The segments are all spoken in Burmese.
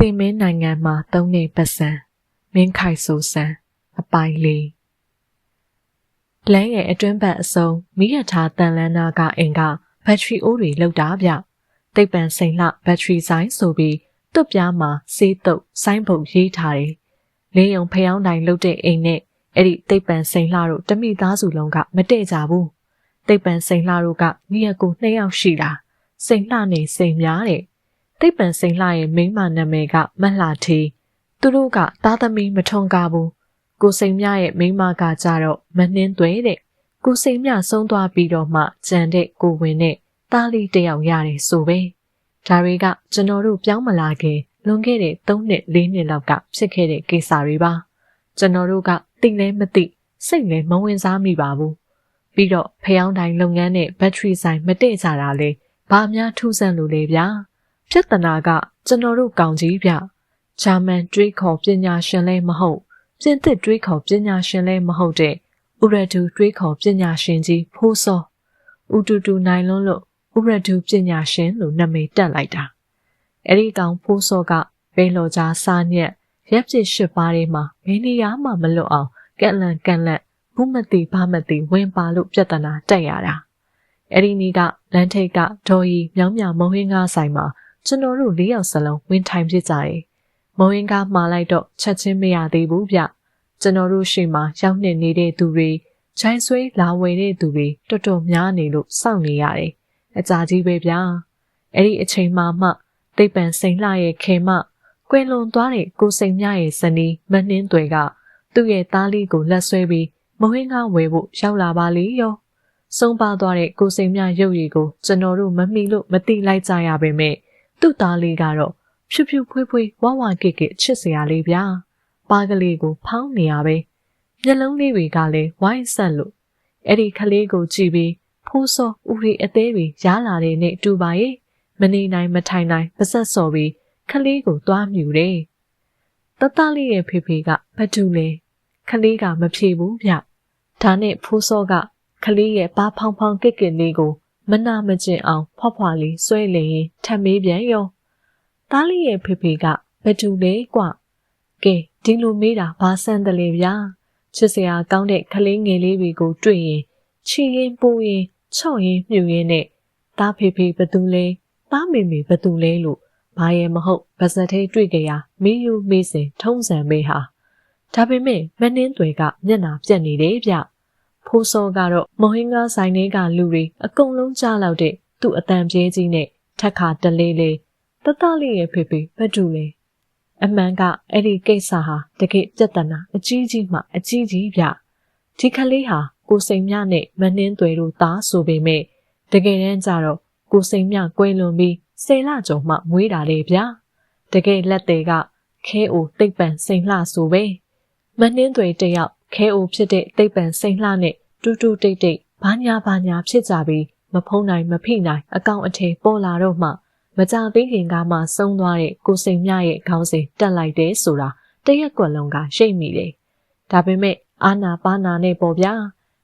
တင်မင်းနိုင်ငံမှာသုံးနေပစံမင်းခိုင်ဆိုဆန်အပိုင်လေးလမ်းရဲ့အတွင်းဘက်အစုံမိရထားတန်လန်းနာကအိမ်ကဘက်ထရီအိုးတွေလောက်တာဗျတိတ်ပံစိန်လှဘက်ထရီဆိုင်ဆိုပြီးတွတ်ပြားမှာစေးတုပ်ဆိုင်းပုတ်ရေးထားတယ်လေးယုံဖျောင်းတိုင်လုတ်တဲ့အိမ်နဲ့အဲ့ဒီတိတ်ပံစိန်လှတို့တမိသားစုလုံးကမတည့်ကြဘူးတိတ်ပံစိန်လှတို့ကမိရကိုနှစ်ယောက်ရှိတာစိန်လှနေစိန်များတဲ့ တိတ်ပံစိန်လှရဲ့မိန်းမနာမည်ကမလှတီသူတို့ကသားသမီးမထွန်ကားဘူးကိုစိန်မြရဲ့မိန်းမကကြတော့မနှင်းသွဲတဲ့ကိုစိန်မြဆုံးသွားပြီးတော့မှကြံတဲ့ကိုဝင်နဲ့သားလေးတယောက်ရတယ်ဆိုပဲဒါတွေကကျွန်တော်တို့ပြောင်းမလာခင်လွန်ခဲ့တဲ့3နှစ်4နှစ်လောက်ကဖြစ်ခဲ့တဲ့ကိစ္စတွေပါကျွန်တော်တို့ကသိလဲမသိစိတ်လည်းမဝင်စားမိပါဘူးပြီးတော့ဖျောင်းတိုင်းလုပ်ငန်းနဲ့ဘက်ထရီဆိုင်မတည့်ကြတာလေဘာများထူးဆန်းလို့လဲဗျာ ဖြစ်တနာက ကျွန်တော်တို့ကောင်းကြီးဗျဂျာမန်တွေးခေါ်ပညာရှင်လည်းမဟုတ်ပြင်သစ်တွေးခေါ်ပညာရှင်လည်းမဟုတ်တဲ့ဥရဒူတွေးခေါ်ပညာရှင်ကြီးဖိုးစောဥတူတူနိုင်လွန်းလို့ဥရဒူပညာရှင်လို့နာမည်တက်လိုက်တာအဲ့ဒီကောင်ဖိုးစောကဘဲလော်ကြားစားညက်ရက်ပြစ်ရှစ်ပါးထဲမှာဘယ်နေရာမှမလွတ်အောင်ကက်လန်ကန်လက်ဘူးမသိဘာမသိဝင်ပါလို့ပြဿနာတက်ရတာအဲ့ဒီနေ့ကလန်ထိတ်ကဒေါ်ရီမြောင်းမြမုံဟင်းကားဆိုင်မှာ ကျွန်တော်တို့၄ယောက်စလုံးဝင်ထိုင်ဖြစ်ကြတယ်မုံဟင်းကားမှာလိုက်တော့ချက်ချင်းမရသေးဘူးဗျကျွန်တော်တို့ရှိမှရောက်နေနေတဲ့သူတွေခြိုင်းဆွေးလာဝယ်တဲ့သူတွေတော်တော်များနေလို့စောင့်နေရတယ်အကြာကြီးပဲဗျာအဲ့ဒီအချိန်မှမှတိတ်ပံစိန်လှရဲ့ခေမကွယ်လွန်သွားတဲ့ကိုစိန်မြရဲ့ဇနီးမနှင်းတွေကသူ့ရဲ့သားလေးကိုလက်ဆွဲပြီးမဟင်းကားဝယ်ဖို့ရောက်လာပါလေရောဆုံးပါသွားတဲ့ကိုစိန်မြရုပ်ရည်ကိုကျွန်တော်တို့မမိလို့မတိလိုက်ကြရပါပဲ သူ့သားလေးကတော့ဖြူဖြူဖွေးဖွေးဝဝကစ်ကစ်ချစ်စရာလေးဗျာပါကလေးကိုဖောင်းနေရပဲမျက်လုံးလေးတွေကလည်းဝိုင်းဆက်လို့အဲ့ဒီကလေးကိုကြည့်ပြီးဖိုးစောဥရီအသေးတွေရားလာတဲ့နေ့တူပါရဲ့မနေနိုင်မထိုင်နိုင်ပါဆက်စော်ပြီးခလေးကိုသွားမြူတယ်တတလေးရဲ့ဖေဖေကဘတူလဲခလေးကမဖြေဘူးဗျဒါနဲ့ဖိုးစောကခလေးရဲ့ပါဖောင်ဖောင်ကစ်ကစ်လေးကို မနာမကျင်အောင်ဖွားဖွားလေးဆွဲလရင်ထပ်မေးပြန်ရောသားလေးရဲ့ဖေဖေကဘတူလဲကွကဲဒီလိုမေးတာဘာဆန်းတယ်လေဗျာချစ်စရာကောင်းတဲ့ကလေးငယ်လေးတွေကိုတွေ့ရင်ချီရင်ပူရင်ချော့ရင်မြူရင်နဲ့သားဖေဖေဘသူလဲသားမေမေဘသူလဲလို့ဘာရဲ့မဟုတ်ဗဇက်သေးတွေ့ကြရမီးယူမေးစင်ထုံးစံမေးဟာဒါပေမဲ့မနှင်းတွေကမျက်နာပြက်နေတယ်ဗျ ဖိုးစောကတော့မဟင်းကားဆိုင်တွေကလူတွေအကုန်လုံးကြားလောက်တဲ့သူ့အတန်ပြေးကြီးနဲ့ထက်ခါတလေးလေးတတလေးရဲ့ဖေဖေဘတ်တူလေအမှန်ကအဲ့ဒီကိစ္စဟာတကယ်ပြဿနာအကြီးကြီးမှအကြီးကြီးဗျဒီကလေးဟာကိုစိန်မြနဲ့မနှင်းတွေတို့သားဆိုပေမဲ့တကယ်တမ်းကျတော့ကိုစိန်မြကွဲလွန်ပြီးဆယ်လကျော်မှမွေးတာလေဗျာတကယ်လက်တွေကခဲအိုတိတ်ပံစိန်လှဆိုပဲမနှင်းတွေတယောက် ခဲအိုဖြစ်တဲ့တိတ်ပံစိန်လှနဲ့တူတူတိတ်တိတ်ဘာညာဘာညာဖြစ်ကြပြီးမဖုံးနိုင်မဖိနိုင်အကောင်အထည်ပေါ်လာတော့မှမကြသေးခင်ကမှဆုံးသွားတဲ့ကိုစိန်မြရဲ့ခေါင်းစဉ်တက်လိုက်တယ်ဆိုတာတရက်ကွက်လုံးကရှိတ်မိတယ်ဒါပေမဲ့အာနာပါနာနဲ့ပေါ့ဗျာ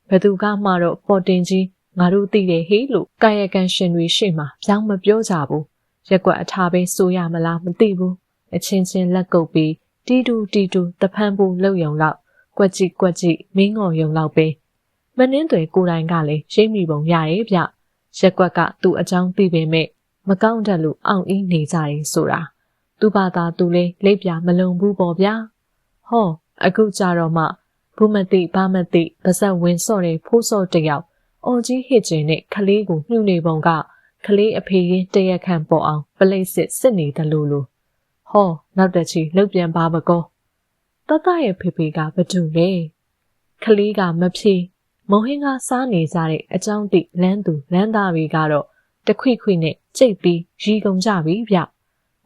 ဘယ်သူကမှတော့ပေါ်တင်ကြီးငါတို့သိတယ်ဟေးလို့ကာယကံရှင်တွေရှေ့မှာပြောင်းမပြောကြဘူးရက်ကွက်အထားပဲဆိုရမလားမသိဘူးအချင်းချင်းလက်ကုပ်ပြီးတီတူတီတူတဖန်ပူလှုပ်ယုံလော က်ကွက်ကြည့်ကွက်ကြည့်မင်းငော်ယုံလောက်ပဲမနှင်းတွေကိုယ်တိုင်ကလည်းရှိမိပုံရရဲ့ဗျရက်ကွက်ကသူ့အကြောင်းသိပေမဲ့မကောင်းတတ်လို့အောင့်အင်းနေကြတယ်ဆိုတာသူ့ဘာသာသူလဲလိပ်ပြမလုံဘူးပေါ့ဗျာဟောအခုကြတော့မှဘူးမသိဘာမသိပါဇက်ဝင်စော့တဲ့ဖိုးစော့တယောက်အော်ကြီးဟစ်ကျင်နဲ့ခလေးကိုနှုတ်နေပုံကခလေးအဖေရင်တရက်ခန့်ပေါ်အောင်ပလိတ်စစ်စစ်နေတယ်လို့လို့ဟောနောက်တစ်ချီလှုပ်ပြန်ပါမကော တတရဲ့ဖေဖေကဘသူလဲခလေးကမဖြေမုံဟင်းကစားနေကြတဲ့အကြောင်းတိလန်းသူလန်းသားတွေကတော့တခွိခွိနဲ့ကြိတ်ပြီးရီကုန်ကြပြီဗျ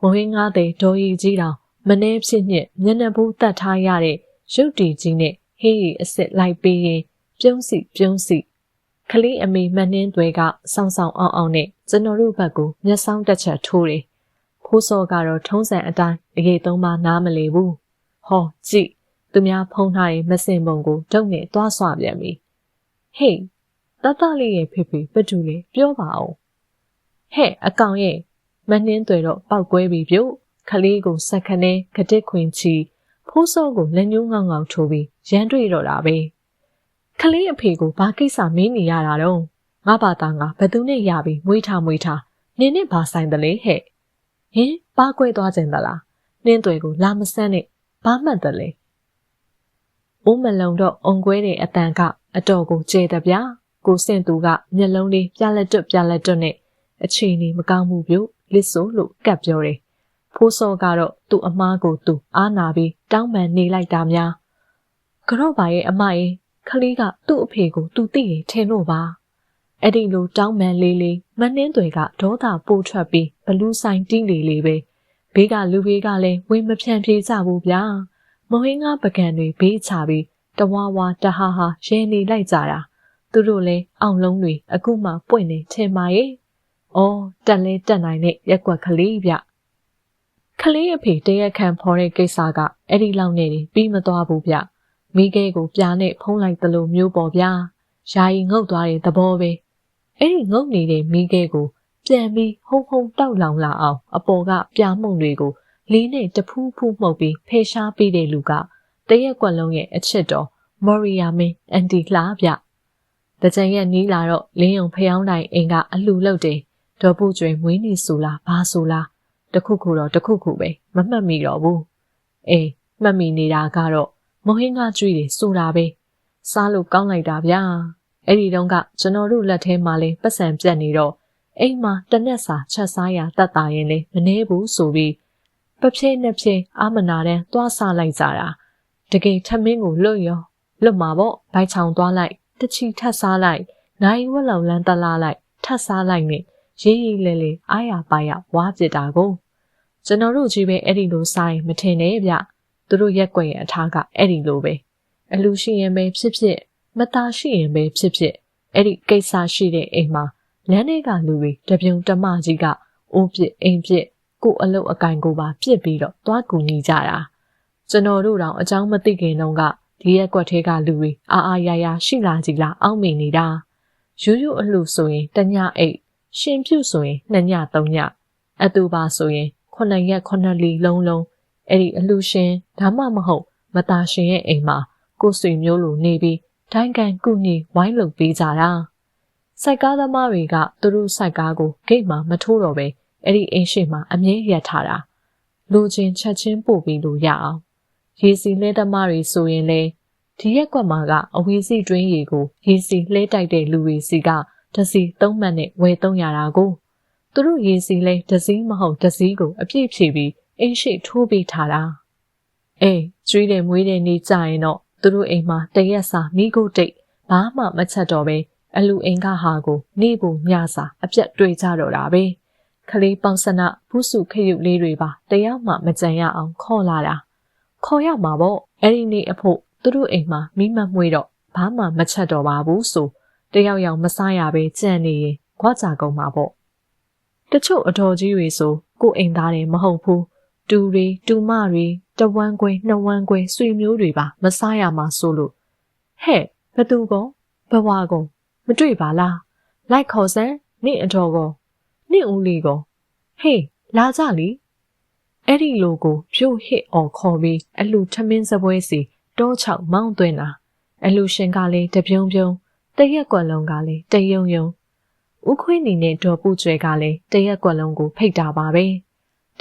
မုံဟင်းကားတဲ့ဒေါ်ရီကြီးတောင်မနှဲဖြစ်ညက်မျက်နှာဘူးတတ်ထားရတဲ့ရုပ်တီကြီးနဲ့ဟေးရီအစ်စ်လိုက်ပေးရင်ပြုံးစီပြုံးစီကလေးအမေမနှင်းတွေကစောင်းဆောင်အောင်အောင်နဲ့ကျွန်တော်တို့ဘက်ကိုမျက်စောင်းတစ်ချက်ထိုးတယ်ဖိုးစောကတော့ထုံးစံအတိုင်းအရေးသုံးပါနားမလည်ဘူး ဟောကြည့်သူများဖုံးထားရင်မစင်ပုံကိုတုံနဲ့သွားဆွပြန်ပြီဟေးတတလေးရဲ့ဖေဖေဘသူလဲပြောပါအောင်ဟဲ့အကောင်ရဲ့မနှင်းတွေတော့ပောက်ကွဲပြီပြုတ်ခလေးကိုစက်ခနဲကတစ်ခွင်ချီဖိုးစောကိုလက်ညှိုးငေါငေါထိုးပြီးရန်တွေ့တော့တာပဲခလေးအဖေကိုဘာကိစ္စမင်းနေရတာတော့ငါဘာသာငါဘသူနဲ့ရပြီးမွေးထားမွေးထားနင်းနဲ့ဘာဆိုင်တလဲဟဲ့ဟင်ပါကွဲသွားခြင်းသလားနင်းတွေကိုလာမဆန်းနဲ့ ဘာမှတ်တလဲအိုးမလုံတော့အုံကွဲတဲ့အတန်ကအတော်ကိုကျေတပြကိုစင့်သူကမျက်လုံးလေးပြလက်တွတ်ပြလက်တွတ်နဲ့အချိန်ကြီးမကောင်းမှုပြုလစ်ဆိုလို့ကပ်ပြောတယ်ဖိုးစောကတော့သူ့အမားကိုသူအားနာပြီးတောင်းပန်နေလိုက်တာများကြော့ပါရဲ့အမရဲ့ခလေးကသူ့အဖေကိုသူသိရင်ထင်လို့ပါအဲ့ဒီလိုတောင်းပန်လေးလေးမနှင်းတွေကဒေါသပိုးထွက်ပြီးဘလူးဆိုင်တီးလေလေပဲ ဘေးကလူဘေးကလည်းဝင်းမဖြန့်ပြေးကြဘူးဗျာမဟင်းကားပကံတွေဘေးချပြီးတဝါဝါတဟာဟာရဲနေလိုက်ကြတာသူတို့လည်းအောင်လုံးတွေအခုမှပွင့်နေထင်ပါရဲ့။အော်တက်လဲတက်နိုင်တဲ့ရက်ွက်ကလေးဗျ။ကလေးအဖေတရက်ခံဖော်တဲ့ကိစ္စကအဲ့ဒီလောက်နဲ့ပြီးမသွားဘူးဗျ။မိခဲကိုပြားနဲ့ဖုံးလိုက်သလိုမျိုးပေါ်ဗျာ။ယာယီငုတ်သွားတဲ့သဘောပဲ။အဲ့ဒီငုတ်နေတဲ့မိခဲကို ပြန်ပြီးဟုံဟုံတောက်လောင်လာအောင်အပေါ်ကပြားမှုန်တွေကိုလေးနဲ့တဖူးဖူးမှုတ်ပြီးဖေရှားပေးတဲ့လူကတရက်ကွက်လုံးရဲ့အချစ်တော်မော်ရီယာမင်းအန်တီလှဗျ။တကြံရဲ့နီးလာတော့လင်းယုံဖျောင်းတိုင်အိမ်ကအလှလုတ်တယ်ဒေါ်ပူကျွေမွေးနေဆိုလားဘာဆိုလားတခုခုတော့တခုခုပဲမမှတ်မိတော့ဘူးအေးမှတ်မိနေတာကတော့မဟင်းကကျွေးတယ်ဆိုတာပဲစားလို့ကောင်းလိုက်တာဗျာအဲ့ဒီတုန်းကကျွန်တော်တို့လက်ထဲမှာလဲပတ်စံပြတ်နေတော့ အိမ်မှာတနက်စာချက်စားရတတ်တာရင်လဲမနှဲဘူးဆိုပြီးပဖြဲနှစ်ဖြဲအာမနာတန်းသွားစားလိုက်ကြတာတကယ်ထမင်းကိုလွတ်ရောလွတ်မှာပေါ့ဘိုက်ချောင်သွားလိုက်တချီထပ်စားလိုက်နိုင်ဝက်လောင်လန်းတလားလိုက်ထပ်စားလိုက်နဲ့ရေးရေးလဲလဲအားရပါရဝါပြစ်တာကိုကျွန်တော်တို့ကြီးပဲအဲ့ဒီလိုဆိုင်မထင်နဲ့ဗျသူတို့ရက်ွက်ရဲ့အထားကအဲ့ဒီလိုပဲအလူရှိရင်ပဲဖြစ်ဖြစ်မသားရှိရင်ပဲဖြစ်ဖြစ်အဲ့ဒီကိစ္စရှိတဲ့အိမ်မှာ လမ်းထဲကလူတွေတပြုံတမကြီးကအိုးပြစ်အိမ်ပြစ်ကိုအလုတ်အကင်ကိုပါပြစ်ပြီးတော့သွားကူညီကြတာကျွန်တော်တို့တောင်အကြောင်းမသိခင်တုန်းကဒီရက်ွက်ထဲကလူတွေအာအာရရရှိလာကြလားအောက်မိနေတာရိုးရိုးအလှဆိုရင်တညအိတ်ရှင်ပြုဆိုရင်နှစ်ညသုံးညအတူပါဆိုရင်ခုနှစ်ရက်ခုနှစ်လီလုံးလုံးအဲ့ဒီအလှရှင်ဒါမှမဟုတ်မသားရှင်ရဲ့အိမ်မှာကိုဆွေမျိုးလိုနေပြီးတိုင်းကန်ကုညီဝိုင်းလုပ်ပေးကြတာ စိုက်ကားသမားတွေကသူတို့စိုက်ကားကိုဂိတ်မှာမထိုးတော့ပဲအဲ့ဒီအိမ်ရှိမှာအမြဲရပ်ထားတာလူချင်းချက်ချင်းပို့ပြီးလို့ရအောင်ရေစီလဲသမားတွေဆိုရင်လေဒီရက်ကွက်မှာကအဝေးစီတွင်းရေကိုရေစီလှဲတိုက်တဲ့လူတွေစီကတစီသုံးမှတ်နဲ့ဝယ်သုံးရတာကိုသူတို့ရေစီလဲတစည်းမဟုတ်တစည်းကိုအပြည့်ဖြည့်ပြီးအိမ်ရှိထိုးပေးထားတာအေးကျွေးတယ်မွေးတယ်နေကြရင်တော့သူတို့အိမ်မှာတရက်စာမိကိုတိတ်ဘာမှမချက်တော့ပဲ အလူအိမ်ကဟာကိုနေဖို့ညစာအပြတ်တွေ့ကြတော့တာပဲခလေးပေါင်စနဘုစုခရုလေးတွေပါတရားမှမကြံရအောင်ခေါ်လာတာခေါ်ရမှာပေါ့အဲ့ဒီနေ့အဖို့သူတို့အိမ်မှာမိမမွေးတော့ဘာမှမချက်တော့ပါဘူးဆိုတယောက်ယောက်မစားရပဲကြံ့နေရင်ခွာကြကုန်မှာပေါ့တချို့အတော်ကြီးတွေဆိုကိုအိမ်သားတွေမဟုတ်ဘူးတူတွေတူမတွေတဝမ်းခွဲနှစ်ဝမ်းခွဲဆွေမျိုးတွေပါမစားရမှာဆိုလို့ဟဲ့ဘသူကောဘဝကော မတွေ့ပါလားလိုက်ခေါ်စမ်းနင့်အတော်ကောနင့်ဦးလေးကောဟေးလာကြလီအဲ့ဒီလိုကိုဖြို့ဟစ်အော်ခေါ်ပြီးအလှထမင်းစပွဲစီတောချောက်မောင်းသွင်းတာအလှရှင်ကလည်းတပြုံပြုံတရက်ကွက်လုံးကလည်းတယုံယုံဥခွေးနေနဲ့ဒေါ်ပူကျွဲကလည်းတရက်ကွက်လုံးကိုဖိတ်တာပါပဲ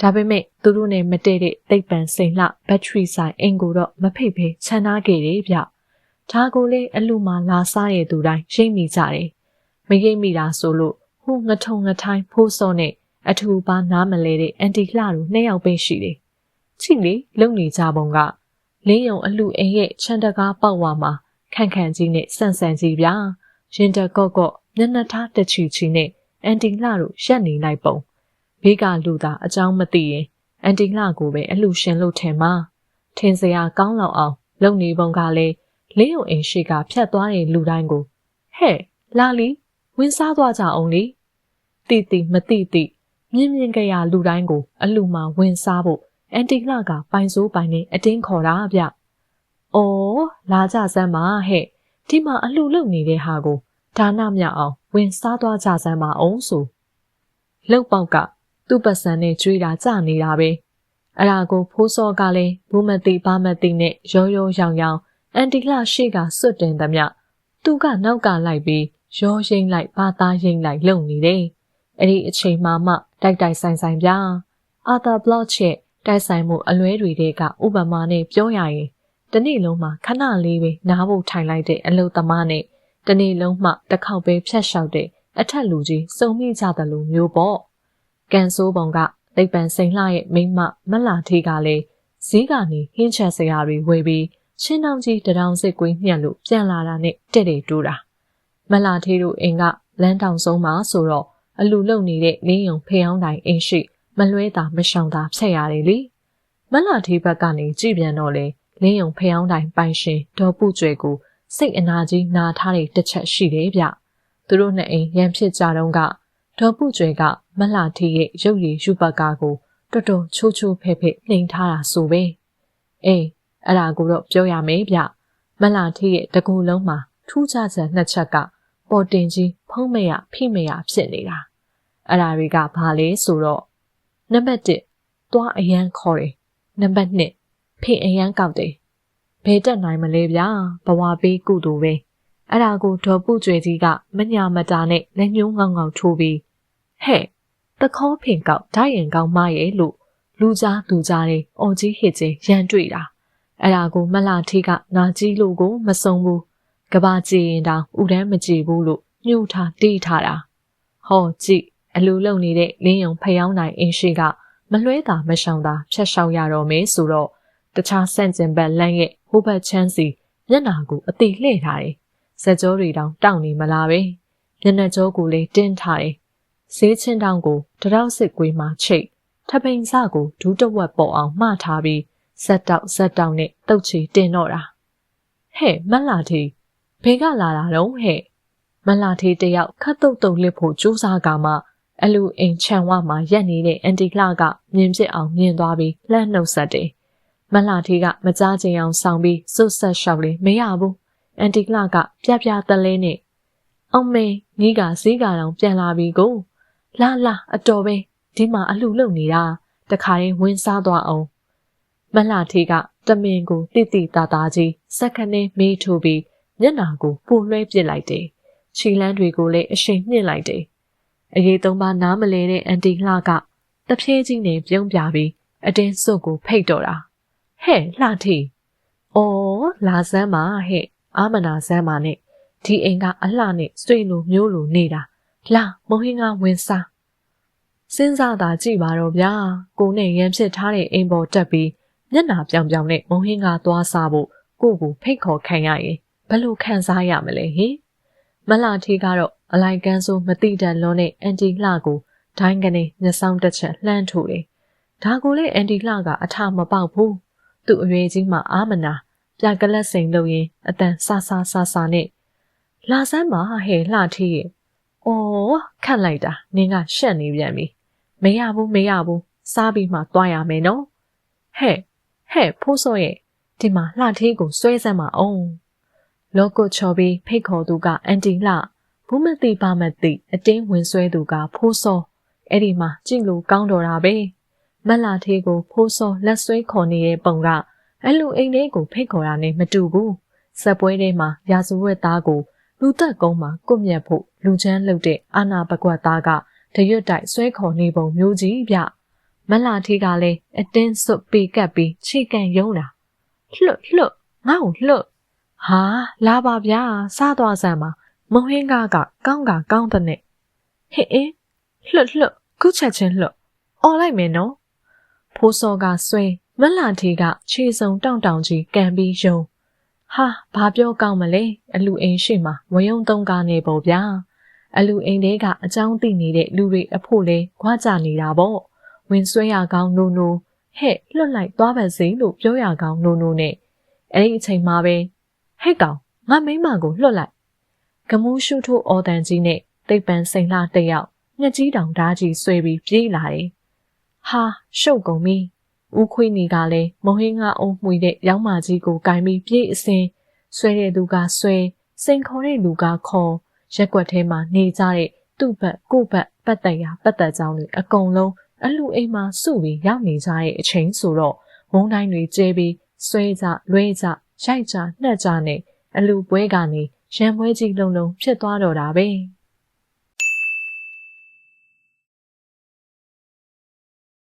ဒါပေမဲ့သူတို့နဲ့မတည့်တဲ့သိပ္ပံစိန်လှဘက်ထရီဆိုင်အင်ကိုတော့မဖိတ်ဘဲခြံထားခဲ့တယ်ဗျ ဒါကိုလေအလူမှာလာစားရတဲ့သူတိုင်းရိပ်မိကြတယ်မရိပ်မိတာဆိုလို့ဟိုငထုံငထိုင်းဖိုးစောနဲ့အထူပါနားမလဲတဲ့အန်တီလှတို့နှစ်ယောက်ပဲရှိတယ်ချိလေလုံနေကြပုံကလင်းယုံအလူအိမ်ရဲ့ခြံတကားပေါက်ဝါမှာခန့်ခန့်ကြီးနဲ့ဆန်ဆန်ကြီးဗျာရင်တကော့ကော့မျက်နှာထားတချီချီနဲ့အန်တီလှတို့ရက်နေလိုက်ပုံဘေးကလူသားအကြောင်းမသိရင်အန်တီလှကိုပဲအလှရှင်လို့ထင်မှာထင်စရာကောင်းလောက်အောင် လုံနေပုံကလည်း လင်းယုံအိမ်ရှိကဖြတ်သွားတဲ့လူတိုင်းကိုဟဲ့လာလီဝင်းစားသွားကြအောင်လေတိတိမတိတိမြင်းမြင်းကြရလူတိုင်းကို အလူမှာဝင်စားဖို့အန်တီလှကပိုင်စိုးပိုင်နဲ့အတင်းခေါ်တာဗျ။အော်လာကြစမ်းပါဟဲ့ဒီမှာအလှလုံနေတဲ့ဟာကိုဒါနမြအောင်ဝင်စားသွားကြစမ်းပါအောင်ဆို။လှုပ်ပေါက်ကသူ့ပတ်စံနဲ့ကြွေးတာကြနေတာပဲအဲ့ဒါကိုဖိုးစောကလည်းဘူးမသိဘာမသိနဲ့ရောရောရောင်ရောင် အန်တီလာရှေ့ကစွတ်တင်သမျှသူကနောက်ကလိုက်ပြီးရောရိမ့်လိုက်ဘာသားရိမ့်လိုက်လုံနေတယ်။အဲ့ဒီအချိန်မှမှတိုက်တိုက်ဆိုင်ဆိုင်ပြအာသာဘလော့ချ်ရဲ့တိုက်ဆိုင်မှုအလွဲတွေတွေကဥပမာနဲ့ပြောရရင်တနေ့လုံးမှာခဏလေးပဲနားဖို့ထိုင်လိုက်တဲ့အလုသမားနဲ့တနေ့လုံးမှတစ်ခေါက်ပဲဖြတ်လျှောက်တဲ့အထက်လူကြီးစုံမိကြတယ်လို့မျိုးပေါ့ကန်ဆိုးပုံကသိပ္ပံစိန်လှရဲ့မိမမလာထေးကလည်းဈေးကနေဟင်းချက်စရာတွေဝယ်ပြီး ချင်းတောင်ကြီးတရောင်စစ်ကွေးညှက်လို့ပြန်လာတာနဲ့တဲ့တဲ့တိုးတာမလာထေးတို့အိမ်ကလမ်းတောင်ဆုံးမှာဆိုတော့အလူလုံနေတဲ့လင်းယုံဖေအောင်တိုင်အိမ်ရှိမလွဲတာမရှောင်တာဖျက်ရတယ်လေမလာထေးဘက်ကနေကြည်ပြန်တော့လေလင်းယုံဖေအောင်တိုင်ပိုင်ရှင်ဒေါ်ပုကျွဲကိုစိတ်အနာကြီးနာထားတဲ့တစ်ချက်ရှိတယ်ဗျသူတို့နှစ်အိမ်ရန်ဖြစ်ကြတော့ကဒေါ်ပုကျွဲကမလှထီရဲ့ရုပ်ရည်ယူပတ်ကားကိုတော်တော်ချိုးချိုးဖဲ့ဖဲ့နှိမ်ထားတာဆိုပဲအေး အဲ့ဒါကိုတော့ပြောရမယ်ဗျမလှထီရဲ့တကူလုံးမှာထူးခြားချက်နှစ်ချက်ကပေါ်တင်ကြီးဖုံးမရဖိမရဖြစ်နေတာအဲ့ဒါတွေကဘာလဲဆိုတော့နံပါတ်1သွားအရန်ခေါ်တယ်နံပါတ်2ဖိအရန်ကောက်တယ်ဘယ်တက်နိုင်မလဲဗျာဘဝပေးကုတူပဲအဲ့ဒါကိုဒေါ်ပုကျွေကြီးကမညာမတာနဲ့လက်ညှိုးငေါငေါထိုးပြီးဟဲ့တခေါဖင်ကောက်ဓာတ်ရင်ကောင်းမရဲ့လို့လူကြားသူကြားတဲ့အော်ကြီးဟစ်ချင်းရန်တွေ့တာ အဲ့ဒါကိုမလှထီးကနာကြီးလို့ကိုမစုံဘူးကဘာကြည်ရင်တောင်ဥတန်းမကြည့်ဘူးလို့ညှို့ထားတိထားတာဟောကြည့်အလူလုံနေတဲ့လင်းယုံဖျောင်းနိုင်အင်းရှိကမလွဲတာမရှောင်တာဖြတ်လျှောက်ရတော့မယ်ဆိုတော့တခြားဆန့်ကျင်ဘက်လမ်းရဲ့ဟိုဘက်ချမ်းစီမျက်နာကိုအတိလှည့်ထားတယ်။စက်ကြောတွေတောင်တောင့်နေမလားပဲ။မျက်နှာကြောကိုလည်းတင်းထားတယ်။ဈေးချင်းတောင်ကိုတရောက်စစ်ကွေးမှာချိတ်ထပိန်စကိုဒူးတဝက်ပေါ်အောင်မှားထားပြီး ဇက်တောက်ဇက်တောက်နဲ့တုတ်ချီတင်တော့တာ။ဟဲ့မလာတီဘေကလာတာတော့ဟဲ့မလာတီတယောက်ခတ်တုတ်တုတ်လစ်ဖို့ကြိုးစားကမှအလူအိမ်ခြံဝမှာရက်နေတဲ့အန်တီကလာကမြင်ပြစ်အောင်မြင်သွားပြီးလှမ်းနှုတ်ဆက်တယ်မလှထေးကမကြားချင်အောင်ဆောင်ပြီးစွတ်ဆက်လျှောက်လေမရဘူးအန်တီကလကပြပြတလဲနဲ့အောင်မေညီကဈေးကတော့ပြန်လာပြီကိုလာလာအတော်ပဲဒီမှာအလှလုံနေတာတခါရင်ဝင်းစားသွားအောင် မလှထေးကတမင်ကိုတိတိတာတာကြီးစက္ကနဲ့မေးထိုးပြီးမျက်နာကိုပိုလွှဲပစ်လိုက်တယ်ခြေလန်းတွေကိုလည်းအရှိန်မြင့်လိုက်တယ်အရေးသုံးပါနားမလဲတဲ့အန်တီလှကတဖြည်းချင်းနဲ့ပြုံးပြပြီးအတင်းစွတ်ကိုဖိတ်တော့တာဟဲ့လှထီအော်လာစမ်းပါဟဲ့အာမနာစမ်းပါနဲ့ဒီအိမ်ကအလှနဲ့ဆွေလိုမျိုးလိုနေတာလာမုံဟင်းကဝင်စားစဉ်းစားတာကြည့်ပါတော့ဗျာကိုနဲ့ရန်ဖြစ်ထားတဲ့အိမ်ပေါ်တက်ပြီး မျက်နာပြောင်ပြောင်နဲ့မုံဟင်းကသွားစားဖို့ကိုကိုဖိတ်ခေါ်ခံရရင်ဘယ်လိုခံစားရမလဲဟင်မလှထီကတော့အလိုက်ကန်းဆိုမတိတန်လွန်းတဲ့အန်တီလှကိုဒိုင်းကနေမျက်စောင်းတစ်ချက်လှမ်းထိုးတယ်ဒါကိုလေအန်တီလှကအထမပေါက်ဘူးသူ့အရွယ်ကြီးမှအာမနာပြကလတ်စိန်လို့ရင်အတန်ဆာဆာဆာဆာနဲ့လာစမ်းပါဟဲ့လှထီးရဲ့။အော်ခတ်လိုက်တာနင်းကရှက်နေပြန်ပြီ။မရဘူးမရဘူးစားပြီးမှသွားရမယ်နော်။ဟဲ့ ဟဲ့ဖိုးစောရဲ့ဒီမှာလှထီးကိုဆွဲစမ်းပါအောင်။လောကုတ်ချော်ပြီးဖိတ်ခေါ်သူကအန်တီလှဘူးမသိပါမသိအတင်းဝင်ဆွဲသူကဖိုးစောအဲ့ဒီမှာကြည့်လို့ကောင်းတော်တာပဲ။မက်လာသေးကိုဖိုးစောလက်ဆွဲခေါ်နေတဲ့ပုံကအဲ့လိုအိမ်လေးကိုဖိတ်ခေါ်တာနဲ့မတူဘူးစက်ပွဲထဲမှာရာဇဝတ်သားကိုလူသက်ကုန်းမှာကွတ်မြတ်ဖို့လူချမ်းလှုပ်တဲ့အာနာပကွက်သားကတရွတ်တိုက်ဆွဲခေါ်နေပုံမျိုးကြီးဗျ မက်လာသေးကလည်းအတင်းစွတ်ပေကပ်ပြီးခြေကန်ယုံတာလှွတ်လှွတ်ငါ့ကိုလှွတ်ဟာလာပါဗျာစားသွားစမ်းပါမုံဟင်းကားကကောင်းကကောင်းတဲ့နဲ့ဟဲ့အင်းလှွတ်လှွတ်ခုချက်ချင်းလှွတ်អော်လိုက်မယ်နော်ဖိုးစောကဆွဲမလှထေကခြေစုံတောင့်တောင်ကြီးကန်ပြီးယုံဟာဘာပြောကောင်းမလဲအလူအိမ်ရှိမှဝယုံသုံးကားနေပေါ့ဗျာအလူအိမ်တဲကအကြောင်းသိနေတဲ့လူတွေအဖို့လဲခွာကြနေတာပေါ့ ဝင်ဆွဲရကောင်းနိုးနိုးဟဲ့လွတ်လိုက်သွားပါစေလို့ပြောရကောင်းနိုးနိုးနဲ့အဲ့ဒီအချိန်မှာပဲဟဲ့ကောင်ငါမိမကိုလွတ်လိုက်ကမူးရှုထိုးအော်တန်ကြီးနဲ့တိတ်ပန်စိန်လှတယောက်ညက်ကြီးတောင်ဓာကြီးဆွဲပြီးပြေးလာတယ်ဟာရှုပ်ကုန်ပြီဦးခွေးနေကလည်းမုံဟင်းငါအုံမှွေတဲ့ရောင်းမကြီးကိုကင်ပြီးပြေးအစင်ဆွဲတဲ့သူကဆွဲစိန်ခေါ်တဲ့လူကခေါ်ရက်ွက်ထဲမှာနေကြတဲ့သူ့ဘက်ကို့ဘက်ပတ်သက်ရာပတ်သက်ကြောင်းတွေအကုန်လုံး အလူအိမ်မှာစုပြီးရောက်နေကြတဲ့အချိန်ဆိုတော့မုံတိုင်းတွေကျဲပြီးဆွဲကြလွဲကြရိုက်ကြနှက်ကြနဲ့အလူပွဲကနေရံပွဲကြီးလုံးလုံးဖြစ်သွားတော့တာပဲ။